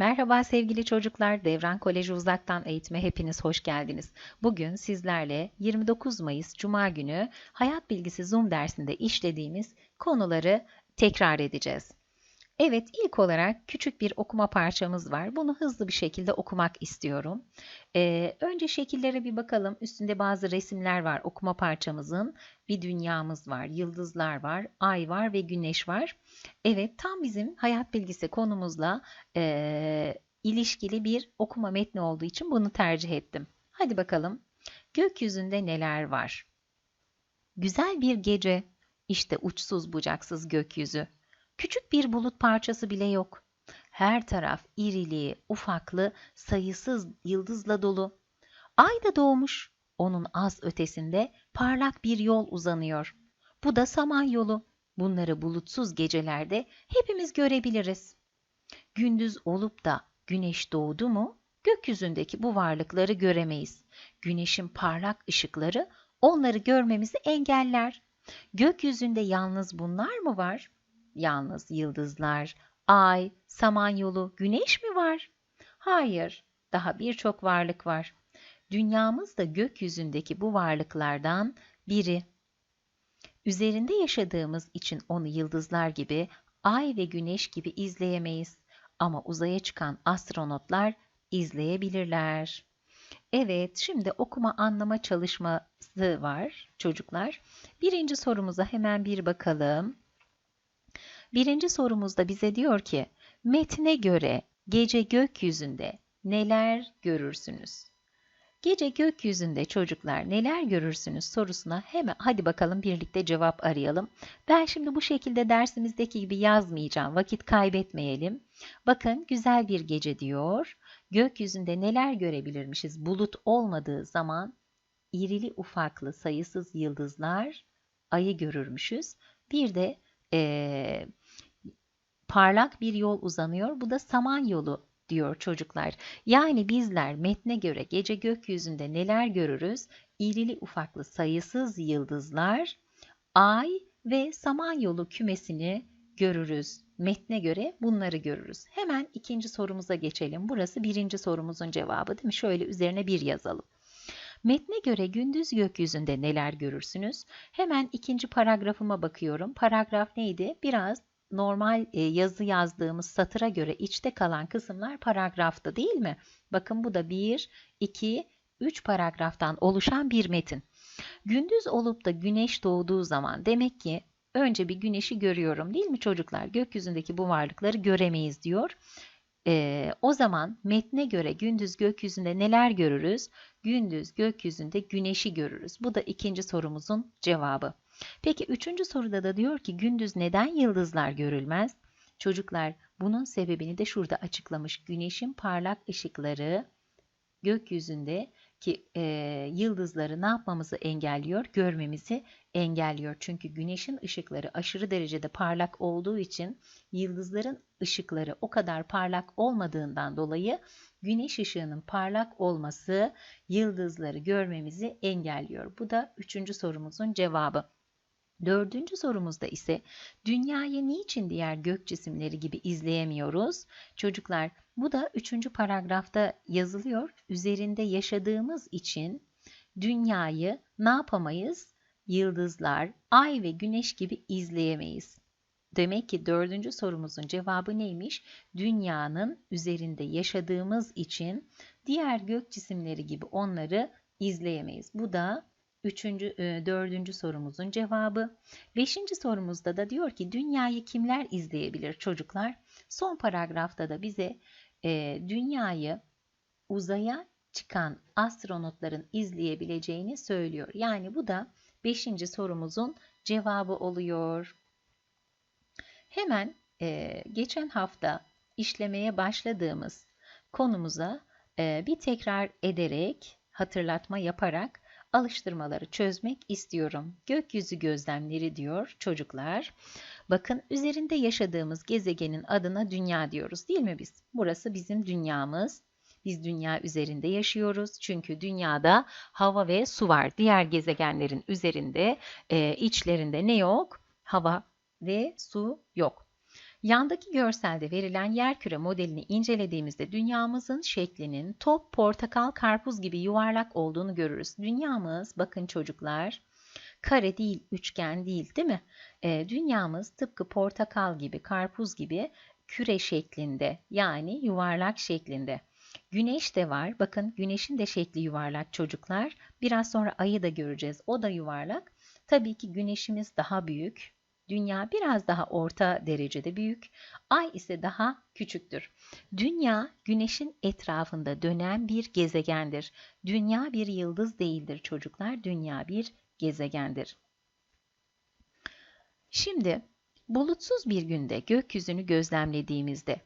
Merhaba sevgili çocuklar, Devran Koleji Uzaktan Eğitime hepiniz hoş geldiniz. Bugün sizlerle 29 Mayıs Cuma günü Hayat Bilgisi Zoom dersinde işlediğimiz konuları tekrar edeceğiz. Evet, ilk olarak küçük bir okuma parçamız var. Bunu hızlı bir şekilde okumak istiyorum. Ee, önce şekillere bir bakalım. Üstünde bazı resimler var okuma parçamızın. Bir dünyamız var, yıldızlar var, ay var ve güneş var. Evet, tam bizim hayat bilgisi konumuzla e, ilişkili bir okuma metni olduğu için bunu tercih ettim. Hadi bakalım. Gökyüzünde neler var? Güzel bir gece, işte uçsuz bucaksız gökyüzü. Küçük bir bulut parçası bile yok. Her taraf irili, ufaklı, sayısız yıldızla dolu. Ay da doğmuş. Onun az ötesinde parlak bir yol uzanıyor. Bu da Samanyolu. Bunları bulutsuz gecelerde hepimiz görebiliriz. Gündüz olup da güneş doğdu mu gökyüzündeki bu varlıkları göremeyiz. Güneşin parlak ışıkları onları görmemizi engeller. Gökyüzünde yalnız bunlar mı var? Yalnız yıldızlar, ay, samanyolu, güneş mi var? Hayır, daha birçok varlık var. Dünyamız da gökyüzündeki bu varlıklardan biri. Üzerinde yaşadığımız için onu yıldızlar gibi, ay ve güneş gibi izleyemeyiz. Ama uzaya çıkan astronotlar izleyebilirler. Evet, şimdi okuma anlama çalışması var çocuklar. Birinci sorumuza hemen bir bakalım. Birinci sorumuzda bize diyor ki, metne göre gece gökyüzünde neler görürsünüz? Gece gökyüzünde çocuklar neler görürsünüz sorusuna hemen hadi bakalım birlikte cevap arayalım. Ben şimdi bu şekilde dersimizdeki gibi yazmayacağım. Vakit kaybetmeyelim. Bakın güzel bir gece diyor. Gökyüzünde neler görebilirmişiz? Bulut olmadığı zaman irili ufaklı sayısız yıldızlar, ayı görürmüşüz. Bir de ee, parlak bir yol uzanıyor. Bu da Samanyolu diyor çocuklar. Yani bizler metne göre gece gökyüzünde neler görürüz? İrili ufaklı sayısız yıldızlar, ay ve samanyolu kümesini görürüz. Metne göre bunları görürüz. Hemen ikinci sorumuza geçelim. Burası birinci sorumuzun cevabı değil mi? Şöyle üzerine bir yazalım. Metne göre gündüz gökyüzünde neler görürsünüz? Hemen ikinci paragrafıma bakıyorum. Paragraf neydi? Biraz normal e, yazı yazdığımız satıra göre içte kalan kısımlar paragrafta değil mi? Bakın bu da 1, 2, 3 paragraftan oluşan bir metin. Gündüz olup da güneş doğduğu zaman demek ki önce bir güneşi görüyorum değil mi çocuklar? Gökyüzündeki bu varlıkları göremeyiz diyor. Ee, o zaman metne göre gündüz gökyüzünde neler görürüz? Gündüz gökyüzünde güneşi görürüz. Bu da ikinci sorumuzun cevabı. Peki üçüncü soruda da diyor ki gündüz neden yıldızlar görülmez? Çocuklar bunun sebebini de şurada açıklamış. Güneşin parlak ışıkları gökyüzünde ki e, yıldızları ne yapmamızı engelliyor? Görmemizi engelliyor. Çünkü güneşin ışıkları aşırı derecede parlak olduğu için yıldızların ışıkları o kadar parlak olmadığından dolayı güneş ışığının parlak olması yıldızları görmemizi engelliyor. Bu da üçüncü sorumuzun cevabı. Dördüncü sorumuzda ise dünyayı niçin diğer gök cisimleri gibi izleyemiyoruz? Çocuklar bu da üçüncü paragrafta yazılıyor. Üzerinde yaşadığımız için dünyayı ne yapamayız? Yıldızlar, ay ve güneş gibi izleyemeyiz. Demek ki dördüncü sorumuzun cevabı neymiş? Dünyanın üzerinde yaşadığımız için diğer gök cisimleri gibi onları izleyemeyiz. Bu da Üçüncü, e, dördüncü sorumuzun cevabı. Beşinci sorumuzda da diyor ki dünyayı kimler izleyebilir çocuklar? Son paragrafta da bize e, dünyayı uzaya çıkan astronotların izleyebileceğini söylüyor. Yani bu da beşinci sorumuzun cevabı oluyor. Hemen e, geçen hafta işlemeye başladığımız konumuza e, bir tekrar ederek, hatırlatma yaparak alıştırmaları çözmek istiyorum. Gökyüzü gözlemleri diyor çocuklar. Bakın üzerinde yaşadığımız gezegenin adına dünya diyoruz değil mi biz? Burası bizim dünyamız. Biz dünya üzerinde yaşıyoruz. Çünkü dünyada hava ve su var. Diğer gezegenlerin üzerinde, e, içlerinde ne yok? Hava ve su yok. Yandaki görselde verilen yerküre modelini incelediğimizde dünyamızın şeklinin top, portakal, karpuz gibi yuvarlak olduğunu görürüz. Dünyamız bakın çocuklar kare değil, üçgen değil değil mi? E, dünyamız tıpkı portakal gibi, karpuz gibi küre şeklinde yani yuvarlak şeklinde. Güneş de var. Bakın güneşin de şekli yuvarlak çocuklar. Biraz sonra ayı da göreceğiz. O da yuvarlak. Tabii ki güneşimiz daha büyük. Dünya biraz daha orta derecede büyük. Ay ise daha küçüktür. Dünya güneşin etrafında dönen bir gezegendir. Dünya bir yıldız değildir çocuklar. Dünya bir gezegendir. Şimdi bulutsuz bir günde gökyüzünü gözlemlediğimizde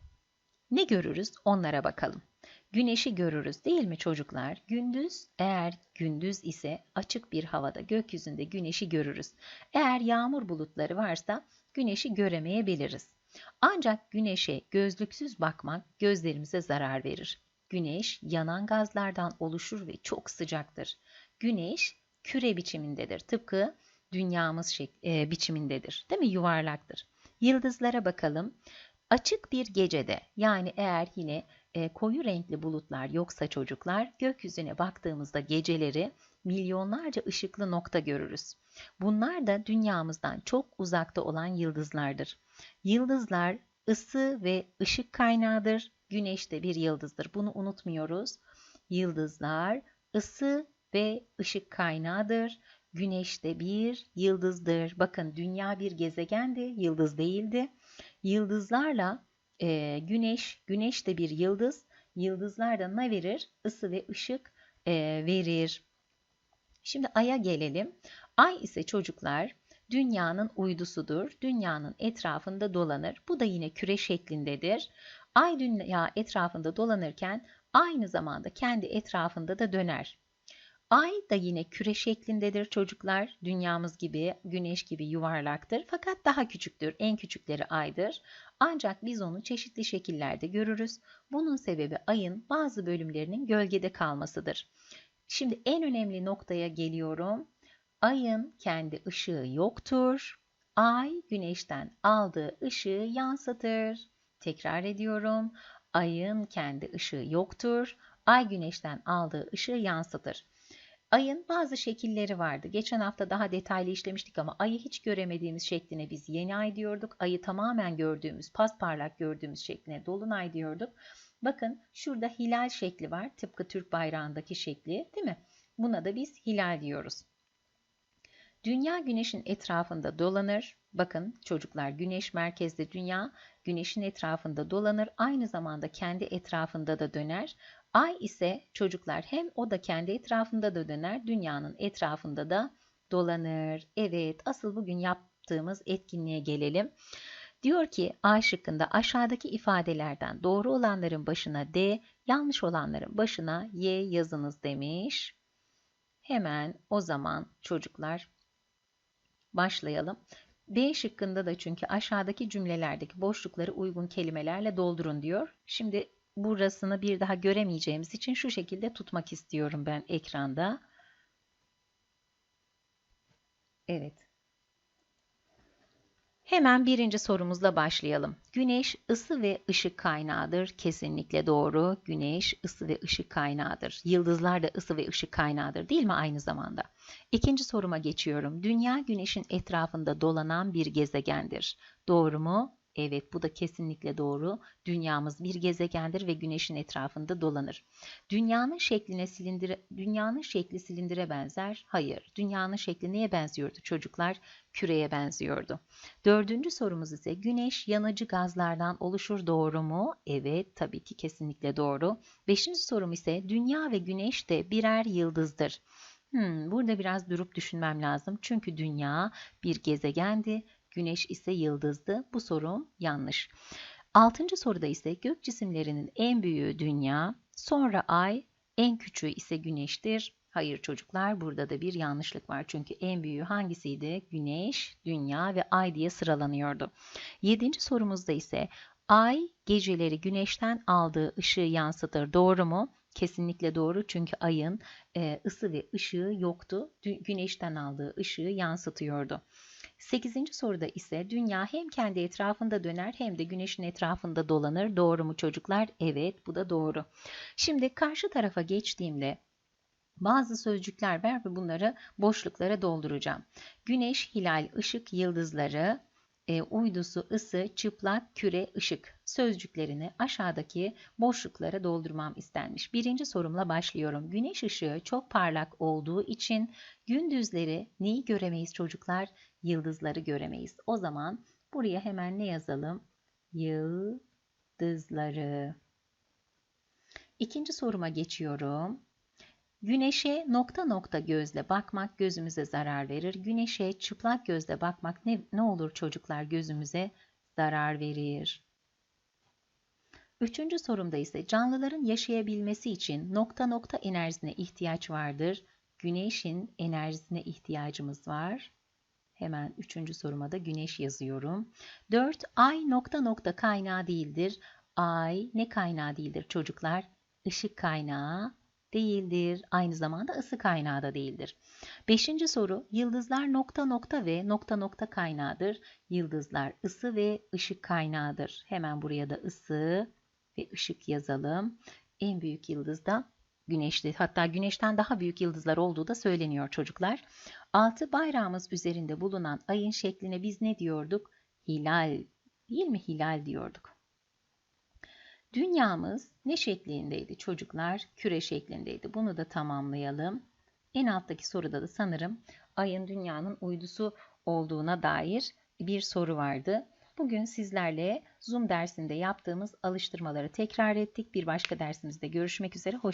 ne görürüz onlara bakalım. Güneşi görürüz değil mi çocuklar? Gündüz eğer gündüz ise açık bir havada gökyüzünde güneşi görürüz. Eğer yağmur bulutları varsa güneşi göremeyebiliriz. Ancak güneşe gözlüksüz bakmak gözlerimize zarar verir. Güneş yanan gazlardan oluşur ve çok sıcaktır. Güneş küre biçimindedir. Tıpkı dünyamız şey, e, biçimindedir. Değil mi? Yuvarlaktır. Yıldızlara bakalım. Açık bir gecede yani eğer yine e, koyu renkli bulutlar yoksa çocuklar gökyüzüne baktığımızda geceleri milyonlarca ışıklı nokta görürüz. Bunlar da dünyamızdan çok uzakta olan yıldızlardır. Yıldızlar ısı ve ışık kaynağıdır. Güneş de bir yıldızdır. Bunu unutmuyoruz. Yıldızlar ısı ve ışık kaynağıdır. Güneş de bir yıldızdır. Bakın dünya bir gezegendi, yıldız değildi. Yıldızlarla e, güneş, güneş de bir yıldız. Yıldızlar da ne verir? Isı ve ışık e, verir. Şimdi Ay'a gelelim. Ay ise çocuklar dünyanın uydusudur. Dünyanın etrafında dolanır. Bu da yine küre şeklindedir. Ay dünya etrafında dolanırken aynı zamanda kendi etrafında da döner. Ay da yine küre şeklindedir çocuklar. Dünyamız gibi, güneş gibi yuvarlaktır fakat daha küçüktür. En küçükleri aydır. Ancak biz onu çeşitli şekillerde görürüz. Bunun sebebi ayın bazı bölümlerinin gölgede kalmasıdır. Şimdi en önemli noktaya geliyorum. Ayın kendi ışığı yoktur. Ay güneşten aldığı ışığı yansıtır. Tekrar ediyorum. Ayın kendi ışığı yoktur. Ay güneşten aldığı ışığı yansıtır. Ayın bazı şekilleri vardı. Geçen hafta daha detaylı işlemiştik ama ayı hiç göremediğimiz şekline biz yeni ay diyorduk. Ayı tamamen gördüğümüz, pasparlak gördüğümüz şekline dolunay diyorduk. Bakın şurada hilal şekli var. Tıpkı Türk bayrağındaki şekli değil mi? Buna da biz hilal diyoruz. Dünya güneşin etrafında dolanır. Bakın çocuklar güneş merkezde dünya güneşin etrafında dolanır. Aynı zamanda kendi etrafında da döner. Ay ise çocuklar hem o da kendi etrafında da döner, dünyanın etrafında da dolanır. Evet, asıl bugün yaptığımız etkinliğe gelelim. Diyor ki A şıkkında aşağıdaki ifadelerden doğru olanların başına D, yanlış olanların başına Y yazınız demiş. Hemen o zaman çocuklar başlayalım. B şıkkında da çünkü aşağıdaki cümlelerdeki boşlukları uygun kelimelerle doldurun diyor. Şimdi burasını bir daha göremeyeceğimiz için şu şekilde tutmak istiyorum ben ekranda. Evet. Hemen birinci sorumuzla başlayalım. Güneş ısı ve ışık kaynağıdır. Kesinlikle doğru. Güneş ısı ve ışık kaynağıdır. Yıldızlar da ısı ve ışık kaynağıdır değil mi aynı zamanda? İkinci soruma geçiyorum. Dünya güneşin etrafında dolanan bir gezegendir. Doğru mu? Evet bu da kesinlikle doğru. Dünyamız bir gezegendir ve güneşin etrafında dolanır. Dünyanın şekline silindire, dünyanın şekli silindire benzer. Hayır. Dünyanın şekli neye benziyordu çocuklar? Küreye benziyordu. Dördüncü sorumuz ise güneş yanıcı gazlardan oluşur doğru mu? Evet tabii ki kesinlikle doğru. Beşinci sorum ise dünya ve güneş de birer yıldızdır. Hmm, burada biraz durup düşünmem lazım. Çünkü dünya bir gezegendi Güneş ise yıldızdı. Bu sorum yanlış. Altıncı soruda ise gök cisimlerinin en büyüğü dünya, sonra ay, en küçüğü ise güneştir. Hayır çocuklar burada da bir yanlışlık var. Çünkü en büyüğü hangisiydi? Güneş, dünya ve ay diye sıralanıyordu. Yedinci sorumuzda ise ay geceleri güneşten aldığı ışığı yansıtır. Doğru mu? Kesinlikle doğru çünkü ayın e, ısı ve ışığı yoktu. Güneşten aldığı ışığı yansıtıyordu. 8. soruda ise dünya hem kendi etrafında döner hem de güneşin etrafında dolanır. Doğru mu çocuklar? Evet, bu da doğru. Şimdi karşı tarafa geçtiğimde bazı sözcükler var ve bunları boşluklara dolduracağım. Güneş, hilal, ışık, yıldızları, e, uydusu, ısı, çıplak, küre, ışık sözcüklerini aşağıdaki boşluklara doldurmam istenmiş. Birinci sorumla başlıyorum. Güneş ışığı çok parlak olduğu için gündüzleri neyi göremeyiz çocuklar? Yıldızları göremeyiz. O zaman buraya hemen ne yazalım? Yıldızları. İkinci soruma geçiyorum. Güneşe nokta nokta gözle bakmak gözümüze zarar verir. Güneşe çıplak gözle bakmak ne, ne olur çocuklar gözümüze zarar verir. Üçüncü sorumda ise canlıların yaşayabilmesi için nokta nokta enerjisine ihtiyaç vardır. Güneşin enerjisine ihtiyacımız var. Hemen üçüncü soruma da güneş yazıyorum. Dört, ay nokta nokta kaynağı değildir. Ay ne kaynağı değildir çocuklar? Işık kaynağı değildir. Aynı zamanda ısı kaynağı da değildir. Beşinci soru, yıldızlar nokta nokta ve nokta nokta kaynağıdır. Yıldızlar ısı ve ışık kaynağıdır. Hemen buraya da ısı ve ışık yazalım. En büyük yıldız da güneşti. Hatta güneşten daha büyük yıldızlar olduğu da söyleniyor çocuklar. Altı bayrağımız üzerinde bulunan ayın şekline biz ne diyorduk? Hilal değil mi? Hilal diyorduk. Dünyamız ne şeklindeydi çocuklar? Küre şeklindeydi. Bunu da tamamlayalım. En alttaki soruda da sanırım ayın dünyanın uydusu olduğuna dair bir soru vardı. Bugün sizlerle Zoom dersinde yaptığımız alıştırmaları tekrar ettik. Bir başka dersimizde görüşmek üzere. Hoşçakalın.